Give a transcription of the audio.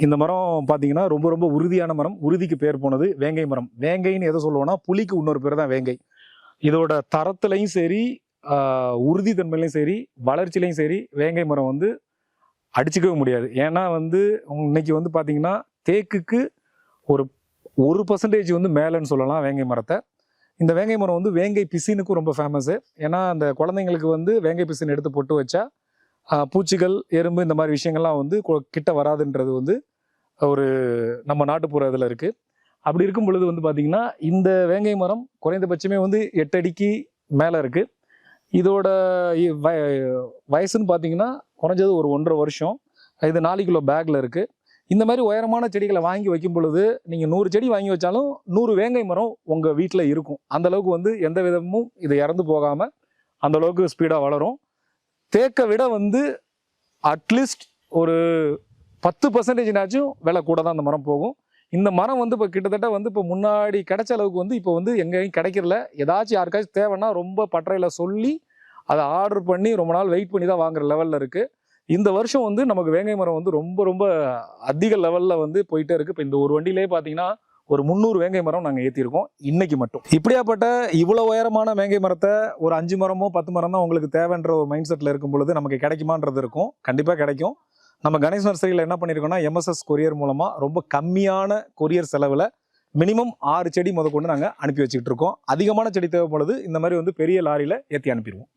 இந்த மரம் பார்த்தீங்கன்னா ரொம்ப ரொம்ப உறுதியான மரம். உறுதிக்கு பேர் போனது வேங்கை மரம். வேங்கைன்னு எதை சொல்லுவோம்னா புலிக்கு இன்னொரு பேர் தான் வேங்கை. இதோட தரத்துலையும் சரி உறுதித்தன்மையிலையும் சரி வளர்ச்சியிலையும் சரி வேங்கை மரம் வந்து அடிச்சுக்கவே முடியாது. ஏன்னா வந்து இன்னைக்கு வந்து பார்த்தீங்கன்னா தேக்குக்கு ஒரு ஒரு பர்சன்டேஜ் வந்து மேலேன்னு சொல்லலாம் வேங்கை மரத்தை. இந்த வேங்கை மரம் வந்து வேங்கை பிசினுக்கும் ரொம்ப ஃபேமஸ்ஸு ஏன்னா அந்த குழந்தைங்களுக்கு வந்து வேங்கை பிசின் எடுத்து போட்டு வச்சா பூச்சிகள் எறும்பு இந்த மாதிரி விஷயங்கள்லாம் வந்து கொ- கிட்ட வராதுன்றது வந்து ஒரு நம்ம நாட்டுப்புற இதில் இருக்குது அப்படி இருக்கும் பொழுது வந்து பார்த்திங்கன்னா இந்த வேங்கை மரம் குறைந்தபட்சமே வந்து எட்டு அடிக்கு மேலே இருக்குது இதோட இ- வய- வயசுன்னு பார்த்தீங்கன்னா குறைஞ்சது ஒரு ஒன்றரை வருஷம். இது நாலு கிலோ பேக்கில் இருக்குது இந்த மாதிரி உயரமான செடிகளை வாங்கி வைக்கும் பொழுது நீங்கள் நூறு செடி வாங்கி வச்சாலும் நூறு வேங்கை மரம் உங்கள் வீட்டில் இருக்கும். அந்தளவுக்கு வந்து எந்த விதமும் இது இறந்து போகாமல் அந்தளவுக்கு ஸ்பீடாக வளரும். தேக்கை விட வந்து அட்லீஸ்ட் ஒரு பத்து பர்சன்டேஜ்னாச்சும் விலை கூட தான் அந்த மரம் போகும். இந்த மரம் வந்து இப்போ கிட்டத்தட்ட வந்து இப்போ முன்னாடி கிடைச்ச அளவுக்கு வந்து இப்போ வந்து எங்கேயும் கிடைக்கிறல ஏதாச்சும் யாருக்காச்சும் தேவைன்னா ரொம்ப பற்றையில் சொல்லி அதை ஆர்டர் பண்ணி ரொம்ப நாள் வெயிட் பண்ணி தான் வாங்குற லெவலில் இருக்குது இந்த வருஷம் வந்து நமக்கு வேங்கை மரம் வந்து ரொம்ப ரொம்ப அதிக லெவலில் வந்து போயிட்டே இருக்குது இப்போ இந்த ஒரு வண்டியிலே பார்த்தீங்கன்னா ஒரு முந்நூறு வேங்கை மரம் நாங்கள் ஏற்றிருக்கோம் இன்னைக்கு மட்டும். இப்படியாப்பட்ட இவ்வளோ உயரமான வேங்கை மரத்தை ஒரு அஞ்சு மரமோ பத்து மரம் தான் உங்களுக்கு தேவைன்ற ஒரு மைண்ட் செட்டில் இருக்கும் பொழுது நமக்கு கிடைக்குமான்றது இருக்கும். கண்டிப்பாக கிடைக்கும். நம்ம கணேஷ் நர்சரியில் என்ன பண்ணியிருக்கோம்னா எம்எஸ்எஸ் கொரியர் மூலமாக ரொம்ப கம்மியான கொரியர் செலவில் மினிமம் ஆறு செடி முதற்கொண்டு கொண்டு நாங்கள் அனுப்பி வச்சுக்கிட்டு இருக்கோம். அதிகமான செடி தேவைப்படுது. இந்த மாதிரி வந்து பெரிய லாரியில் ஏற்றி அனுப்பிடுவோம்.